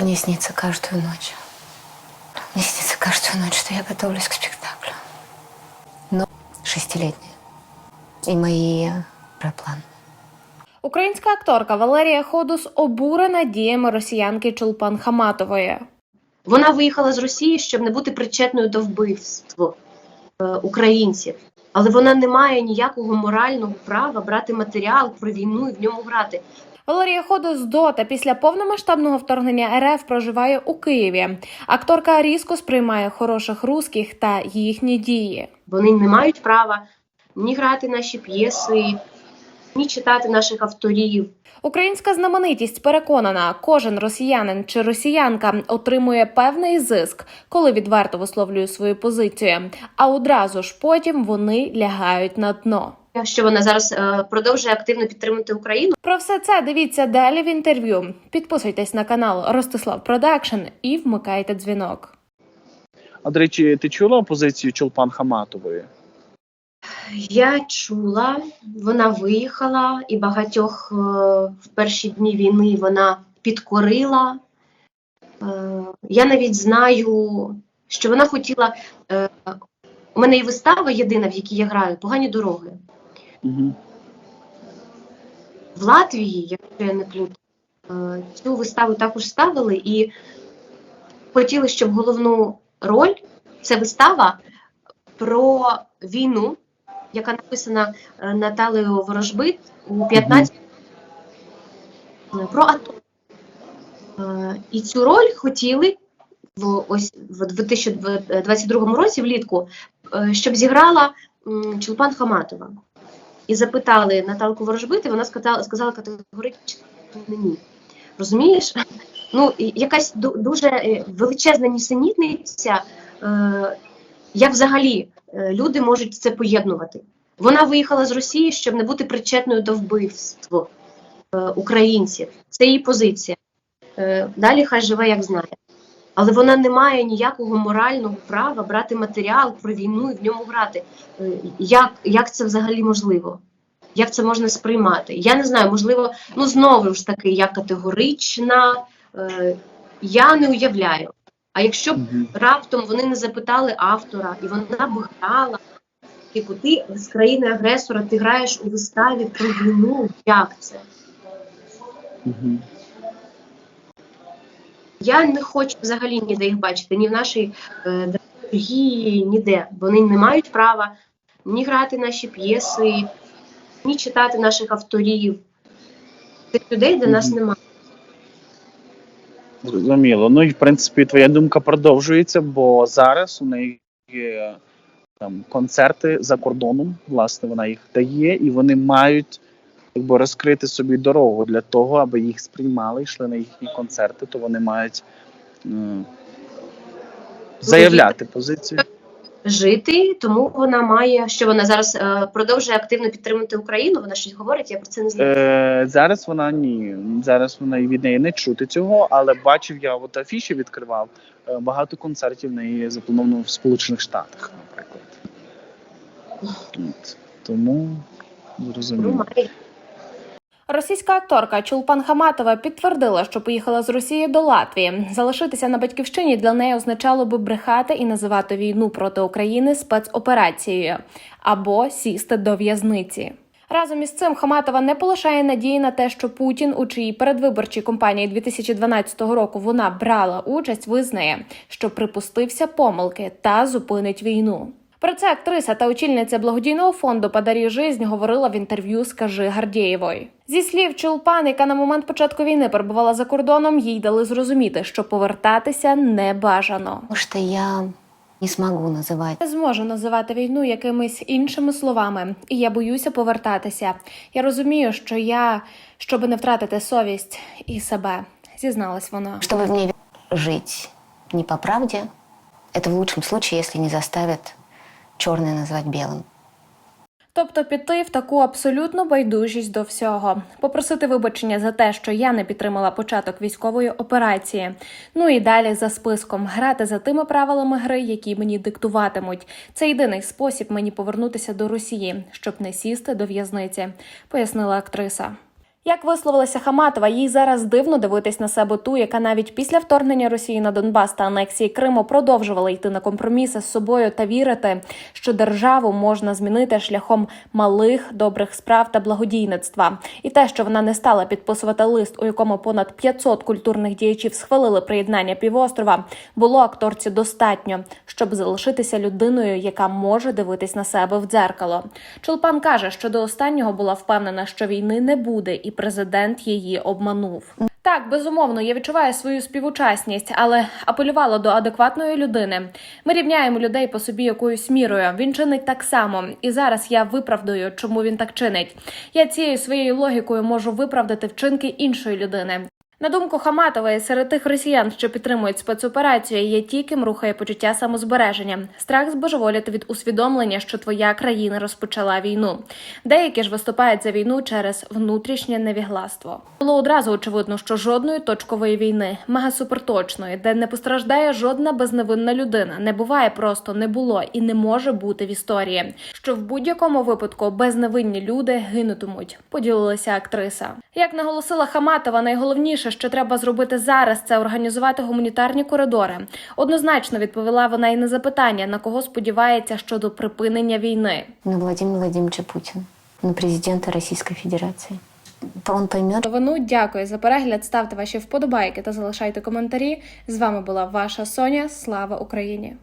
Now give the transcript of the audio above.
Мне снится каждую ночь. Мне снится каждую ночь, что я готовлюсь к спектаклю. Но шестилетняя. И мои уже. Українська акторка Валерія Ходус обурена діями росіянки Чулпан Хаматової. Вона виїхала з Росії, щоб не бути причетною до вбивства е, українців. Але вона не має ніякого морального права брати матеріал про війну і в ньому грати. Валерія Ходус до після повномасштабного вторгнення РФ проживає у Києві. Акторка різко сприймає хороших русських та їхні дії. Вони не мають права ні грати наші п'єси, ні читати наших авторів. Українська знаменитість переконана, кожен росіянин чи росіянка отримує певний зиск, коли відверто висловлює свою позицію. А одразу ж потім вони лягають на дно. Що вона зараз е, продовжує активно підтримувати Україну. Про все це дивіться далі в інтерв'ю. Підписуйтесь на канал Ростислав Продакшн і вмикайте дзвінок. А до речі, ти чула позицію Чолпан Хаматової? Я чула, вона виїхала, і багатьох е, в перші дні війни вона підкорила. Е, я навіть знаю, що вона хотіла. Е, у мене є вистава єдина, в якій я граю погані дороги. Угу. В Латвії, якщо я не плутаю, е, цю виставу також ставили і хотіли, щоб головну роль це вистава про війну, яка написана е, Наталею Ворожбит у 15 про АТО. Е, І цю роль хотіли в ось в 2022 році влітку, е, щоб зіграла Чулпан Хаматова. І запитали Наталку Ворожбит, і вона сказала, сказала категорично ні. Розумієш? Ну, якась дуже е, величезна нісенітниця, е, як взагалі е, люди можуть це поєднувати. Вона виїхала з Росії, щоб не бути причетною до вбивства українців. Це її позиція. Далі хай живе, як знає. Але вона не має ніякого морального права брати матеріал про війну і в ньому грати. Е, Як, як це взагалі можливо? Як це можна сприймати? Я не знаю, можливо, ну знову ж таки, я категорична, е, я не уявляю. А якщо б Угу. раптом вони не запитали автора, і вона б грала, типу, ти з країни агресора, ти граєш у виставі про війну, як це? Я не хочу взагалі ніде їх бачити, ні в нашій е, драматургії, ніде. Вони не мають права ні грати наші п'єси, ні читати наших авторів. Цих людей для нас немає. Зрозуміло. Ну і в принципі твоя думка продовжується, бо зараз у неї є там концерти за кордоном. Власне, вона їх дає, і вони мають якби розкрити собі дорогу для того, аби їх сприймали, йшли на їхні концерти, то вони мають е, заявляти позицію. Жити, тому вона має, що вона зараз е, продовжує активно підтримувати Україну. Вона щось говорить, я про це не знаю. Е, зараз вона ні. Зараз вона і від неї не чути цього, але бачив я от афіші відкривав. е, Багато концертів в неї заплановано в Сполучених Штатах, наприклад. От. Тому зрозуміло. має. Російська акторка Чулпан Хаматова підтвердила, що поїхала з Росії до Латвії. Залишитися на батьківщині для неї означало би брехати і називати війну проти України спецоперацією або сісти до в'язниці. Разом із цим Хаматова не полишає надії на те, що Путін, у чиїй передвиборчій кампанії 2012 року вона брала участь, визнає, що припустився помилки та зупинить війну. Про це актриса та очільниця благодійного фонду «Подарі жизнь» говорила в інтерв'ю з Кажи Гардєєвої. Зі слів Чулпан, яка на момент початку війни перебувала за кордоном, їй дали зрозуміти, що повертатися не бажано. Потому что я не смогу называть Не зможу називати війну якимись іншими словами, і я боюся повертатися. Я розумію, що я, щоби не втратити совість і себе, зізналась вона. Чтобы в ней жить не по правде, это в лучшем случае, если не заставят черное назвать белым. Тобто піти в таку абсолютну байдужість до всього, попросити вибачення за те, що я не підтримала початок військової операції. Ну і далі за списком грати за тими правилами гри, які мені диктуватимуть. Це єдиний спосіб мені повернутися до Росії, щоб не сісти до в'язниці, пояснила актриса. Як висловилася Хаматова, їй зараз дивно дивитись на себе ту, яка навіть після вторгнення Росії на Донбас та анексії Криму продовжувала йти на компроміси з собою та вірити, що державу можна змінити шляхом малих добрих справ та благодійництва. І те, що вона не стала підписувати лист, у якому понад 500 культурних діячів схвалили приєднання півострова, було акторці достатньо, щоб залишитися людиною, яка може дивитись на себе в дзеркало. Чулпан каже, що до останнього була впевнена, що війни не буде, і президент її обманув. Так, безумовно, я відчуваю свою співучасність, але апелювала до адекватної людини. Ми рівняємо людей по собі якоюсь мірою. Він чинить так само, і зараз я виправдую, чому він так чинить. Я цією своєю логікою можу виправдати вчинки іншої людини. На думку Хаматової, серед тих росіян, що підтримують спецоперацію, є ті, ким рухає почуття самозбереження, страх збожеволіти від усвідомлення, що твоя країна розпочала війну. Деякі ж виступають за війну через внутрішнє невігластво. Було одразу очевидно, що жодної точкової війни, мегасуперточної, де не постраждає жодна безневинна людина, не буває просто не було і не може бути в історії. Що в будь-якому випадку безневинні люди гинутимуть. Поділилася актриса. Як наголосила Хаматова, найголовніше, що треба зробити зараз, це організувати гуманітарні коридори. Однозначно відповіла вона і на запитання, на кого сподівається щодо припинення війни. На Владимира Владимировича Путина, на президента Федерації. Федерации. Он поймет, Новину дякую за перегляд. Ставте ваші вподобайки та залишайте коментарі. З вами була ваша Соня. Слава Україні!